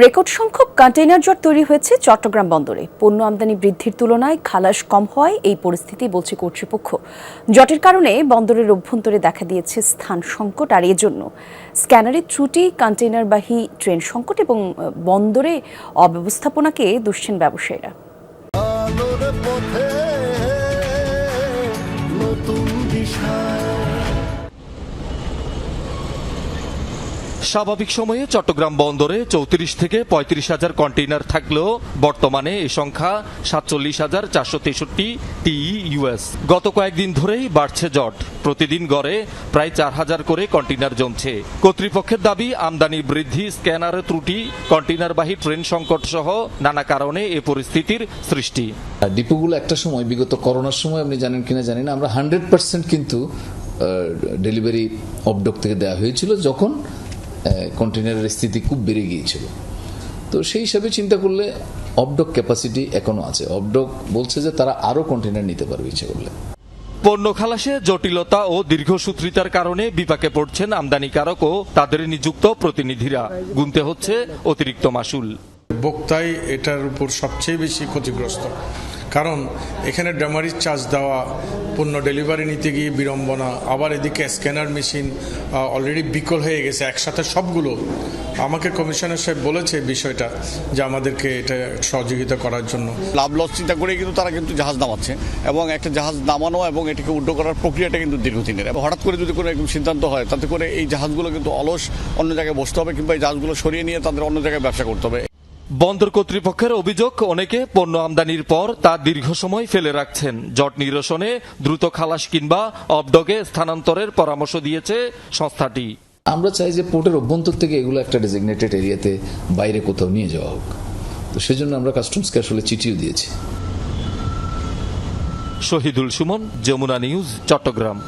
Record সংখ্যক container জট তৈরি হয়েছে চট্টগ্রাম বন্দরে। পণ্য আমদানি বৃদ্ধির তুলনায় খালাস কম হওয়ায় এই পরিস্থিতি বলছে কর্তৃপক্ষ। জটের কারণে বন্দরের অভ্যন্তরে দেখা দিয়েছে স্থান সংকট, আর এজন্য স্ক্যানারের ত্রুটি কন্টেইনারবাহী ট্রেন সংকট এবং বন্দরে অব্যবস্থাপনাকে দুষছেন ব্যবসায়ীরা। নতুন স্বাভাবিক সময়ে চট্টগ্রাম বন্দরে চৌত্রিশ থেকে পঁয়ত্রিশ হাজার কন্টেইনার থাকলেও বর্তমানে এ সংখ্যা সাতচল্লিশ হাজার চারশো তেষট্টি টিই ইউএস গত কয়েকদিন ধরেই বাড়ছে জট। প্রতিদিন গড়ে প্রায় চার হাজার করে কন্টেইনার জমছে। কর্তৃপক্ষের দাবি, আমদানি বৃদ্ধি, স্ক্যানার ত্রুটি, কন্টেইনারবাহী ট্রেন সংকট সহ নানা কারণে এ পরিস্থিতির সৃষ্টি। ডিপোগুলো একটা সময়, বিগত করোনার সময় আপনি জানেন কিনা জানি না, আমরা হান্ড্রেড পার্সেন্ট কিন্তু ডেলিভারি অবডক থেকে দেওয়া হয়েছিল যখন কন্টেনারের স্থিতি খুব বেড়ে গিয়েছিল। তো সেই হিসাবে চিন্তা করলে অবডক ক্যাপাসিটি এখনও আছে। অবডক বলছে যে তারা আরও কন্টেনার নিতে পারবে ইচ্ছে করলে। পণ্য খালাসে জটিলতা ও দীর্ঘসূত্রিতার কারণে বিপাকে পড়ছেন আমদানিকারক ও তাদের নিযুক্ত প্রতিনিধিরা। গুনতে হচ্ছে অতিরিক্ত মাসুল। ভোক্তাই এটার উপর সবচেয়ে বেশি ক্ষতিগ্রস্ত। কারণ এখানে ডেমারিজ চার্জ দেওয়া পণ্য ডেলিভারি নিতে গিয়ে বিড়ম্বনা, আবার এদিকে স্ক্যানার মেশিন অলরেডি বিকল হয়ে গেছে, একসাথে সবগুলো। আমাকে কমিশনার সাহেব বলেছে বিষয়টা, যে আমাদেরকে এটা সহযোগিতা করার জন্য। লাভ লস চিন্তা করে কিন্তু তারা কিন্তু জাহাজ নামাচ্ছে, এবং একটা জাহাজ নামানো এবং এটাকে উড্ডো করার প্রক্রিয়াটা কিন্তু দীর্ঘদিনের। এবং হঠাৎ করে যদি কোনো এরকম সিদ্ধান্ত হয়, তাতে করে এই জাহাজগুলো কিন্তু অলস অন্য জায়গায় বসতে হবে, কিংবা এই জাহাজগুলো সরিয়ে নিয়ে তাদের অন্য জায়গায় ব্যবসা করতে হবে। বন্দর কর্তৃপক্ষের অভিযোগ অনেকে পণ্য আমদানির পর তা দীর্ঘ সময় ফেলে রাখছেন। জট নিরসনে দ্রুত খালাস কিংবা অবডগে স্থানান্তরের পরামর্শ দিয়েছে সংস্থাটি। আমরা চাই যে পোর্টের অভ্যন্তর থেকে এগুলো একটা ডেজিগনেটেড এরিয়াতে বাইরে কোথাও নিয়ে যাওয়া হোক। তো সেজন্য আমরা কাস্টমসকে আসলে চিঠিও দিয়েছি। শহীদুল সুমন যমুনা নিউজ চট্টগ্রাম।